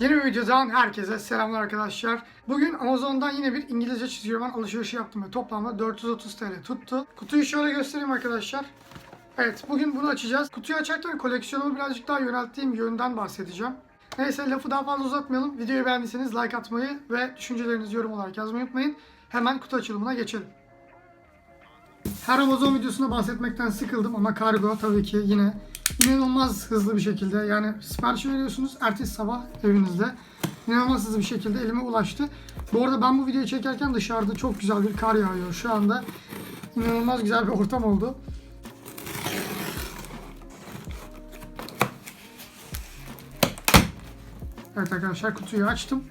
Yeni bir videodan herkese selamlar arkadaşlar. Bugün Amazon'dan yine bir İngilizce çizgi roman alışverişi yaptım ve toplamda 430 TL tuttu. Kutuyu şöyle göstereyim arkadaşlar. Evet bugün bunu açacağız. Kutuyu açarken koleksiyonumu birazcık daha yönelttiğim yönden bahsedeceğim. Neyse lafı daha fazla uzatmayalım. Videoyu beğendiyseniz like atmayı ve düşüncelerinizi yorum olarak yazmayı unutmayın. Hemen kutu açılımına geçelim. Her Amazon videosunda bahsetmekten sıkıldım ama kargo tabii ki yine inanılmaz hızlı bir şekilde yani sipariş veriyorsunuz ertesi sabah evinizde inanılmaz hızlı bir şekilde elime ulaştı. Bu arada ben bu videoyu çekerken dışarıda çok güzel bir kar yağıyor şu anda. İnanılmaz güzel bir ortam oldu. Evet arkadaşlar kutuyu açtım.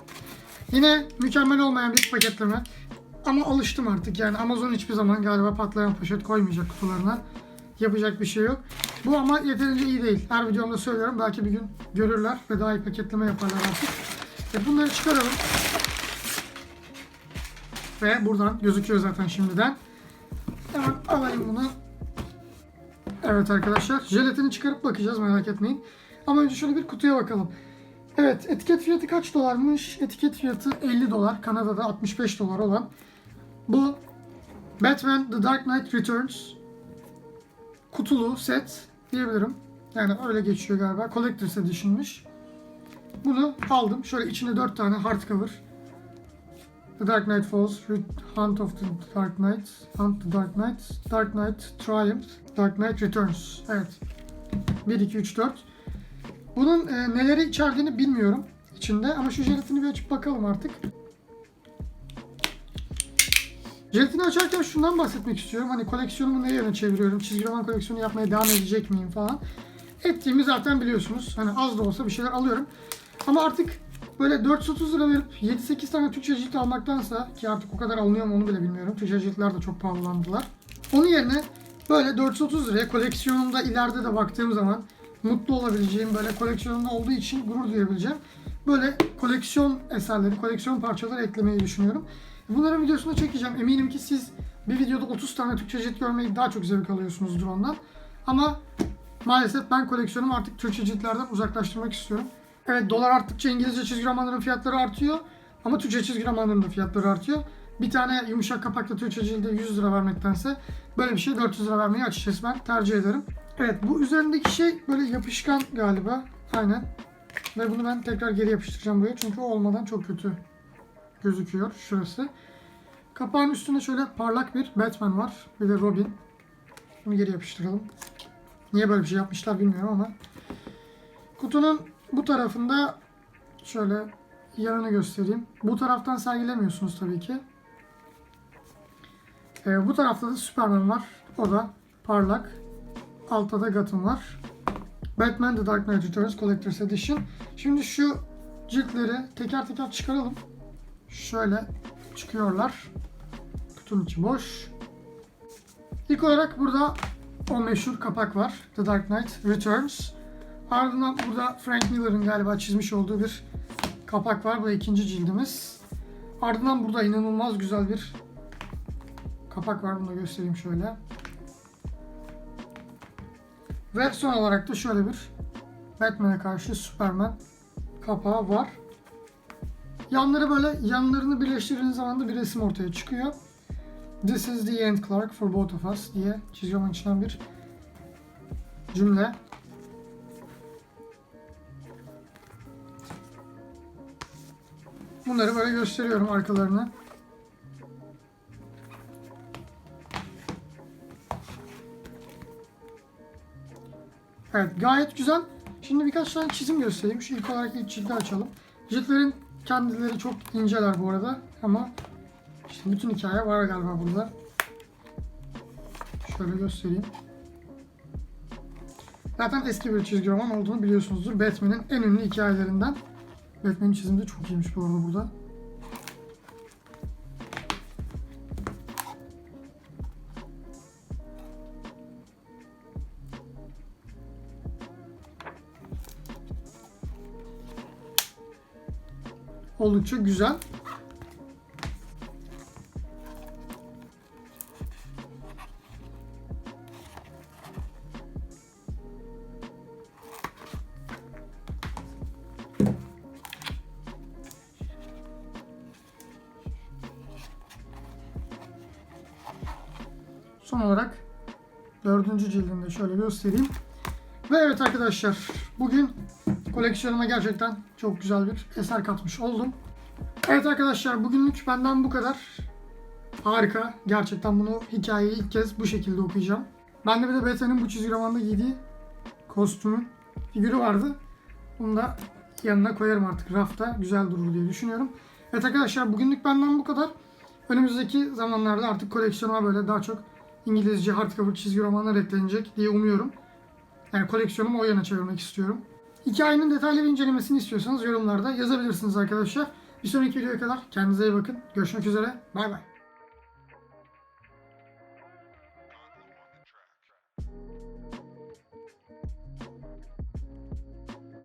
Yine mükemmel olmayan bir paketleme. Ama alıştım artık yani Amazon hiçbir zaman galiba patlayan poşet koymayacak kutularına. Yapacak bir şey yok. Bu ama yeterince iyi değil. Her videomda söylüyorum. Belki bir gün görürler ve daha iyi paketleme yaparlar artık. E bunları çıkaralım. Ve buradan gözüküyor zaten şimdiden. Hemen alayım bunu. Evet arkadaşlar. Jelatini çıkarıp bakacağız merak etmeyin. Ama önce şöyle bir kutuya bakalım. Evet etiket fiyatı kaç dolarmış? Etiket fiyatı 50 dolar. Kanada'da 65 dolar olan. Bu Batman The Dark Knight Returns kutulu set diyebilirim. Yani öyle geçiyor galiba. Collector's Edition'mış. Bunu aldım. Şöyle içinde 4 tane hardcover. The Dark Knight Falls, Hunt of the Dark Knight, Hunt the Dark Knight, Dark Knight Triumph, Dark Knight Returns. Evet. 1, 2, 3, 4. Bunun e, neleri içerdiğini bilmiyorum içinde ama şu jelatini bir açıp bakalım artık. Jelatini açarken şundan bahsetmek istiyorum. Hani koleksiyonumu ne yöne çeviriyorum? Çizgi roman koleksiyonu yapmaya devam edecek miyim falan. Ettiğimi zaten biliyorsunuz. Hani az da olsa bir şeyler alıyorum. Ama artık böyle 430 lira verip 7-8 tane Türkçe cilt almaktansa ki artık o kadar alınıyor mu onu bile bilmiyorum. Türkçe ciltler de çok pahalandılar. Onun yerine böyle 430 liraya koleksiyonumda ileride de baktığım zaman mutlu olabileceğim böyle koleksiyonumda olduğu için gurur duyabileceğim. Böyle koleksiyon eserleri, koleksiyon parçaları eklemeyi düşünüyorum. Bunların videosunu çekeceğim. Eminim ki siz bir videoda 30 tane Türkçe cilt görmeyi daha çok zevk alıyorsunuzdur ondan. Ama maalesef ben koleksiyonumu artık Türkçe ciltlerden uzaklaştırmak istiyorum. Evet dolar arttıkça İngilizce çizgi romanların fiyatları artıyor. Ama Türkçe çizgi romanların da fiyatları artıyor. Bir tane yumuşak kapaklı Türkçe cilde 100 lira vermektense böyle bir şey 400 lira vermeyi açıkçası ben tercih ederim. Evet bu üzerindeki şey böyle yapışkan galiba. Aynen. Ve bunu ben tekrar geri yapıştıracağım buraya. Çünkü olmadan çok kötü gözüküyor şurası. Kapağın üstünde şöyle parlak bir Batman var. Bir de Robin. Bunu geri yapıştıralım. Niye böyle bir şey yapmışlar bilmiyorum ama. Kutunun bu tarafında şöyle yanını göstereyim. Bu taraftan sergilemiyorsunuz tabii ki. Ee, bu tarafta da Superman var. O da parlak. Altta da Gotham var. Batman The Dark Knight Returns Collector's Edition. Şimdi şu ciltleri teker teker çıkaralım. Şöyle çıkıyorlar. Kutunun içi boş. İlk olarak burada o meşhur kapak var. The Dark Knight Returns. Ardından burada Frank Miller'ın galiba çizmiş olduğu bir kapak var. Bu ikinci cildimiz. Ardından burada inanılmaz güzel bir kapak var. Bunu da göstereyim şöyle. Ve son olarak da şöyle bir Batman'e karşı Superman kapağı var. Yanları böyle yanlarını birleştirdiğiniz zaman da bir resim ortaya çıkıyor. This is the end Clark for both of us diye çizgi roman içinden bir cümle. Bunları böyle gösteriyorum arkalarını. Evet gayet güzel. Şimdi birkaç tane çizim göstereyim. Şu ilk olarak ilk cildi açalım. Ciltlerin kendileri çok inceler bu arada ama işte bütün hikaye var galiba burada. Şöyle göstereyim. Zaten eski bir çizgi roman olduğunu biliyorsunuzdur. Batman'in en ünlü hikayelerinden. Batman'in çizimi de çok iyiymiş bu arada burada. oldukça güzel. Son olarak dördüncü cildini de şöyle göstereyim. Ve evet arkadaşlar bugün koleksiyonuma gerçekten çok güzel bir eser katmış oldum. Evet arkadaşlar bugünlük benden bu kadar. Harika. Gerçekten bunu hikayeyi ilk kez bu şekilde okuyacağım. Bende bir de Beta'nın bu çizgi romanda giydiği kostümün figürü vardı. Bunu da yanına koyarım artık rafta. Güzel durur diye düşünüyorum. Evet arkadaşlar bugünlük benden bu kadar. Önümüzdeki zamanlarda artık koleksiyonuma böyle daha çok İngilizce hardcover çizgi romanlar eklenecek diye umuyorum. Yani koleksiyonumu o yana çevirmek istiyorum. Hikayenin detaylı bir incelemesini istiyorsanız yorumlarda yazabilirsiniz arkadaşlar. Bir sonraki videoya kadar kendinize iyi bakın. Görüşmek üzere. Bay bay.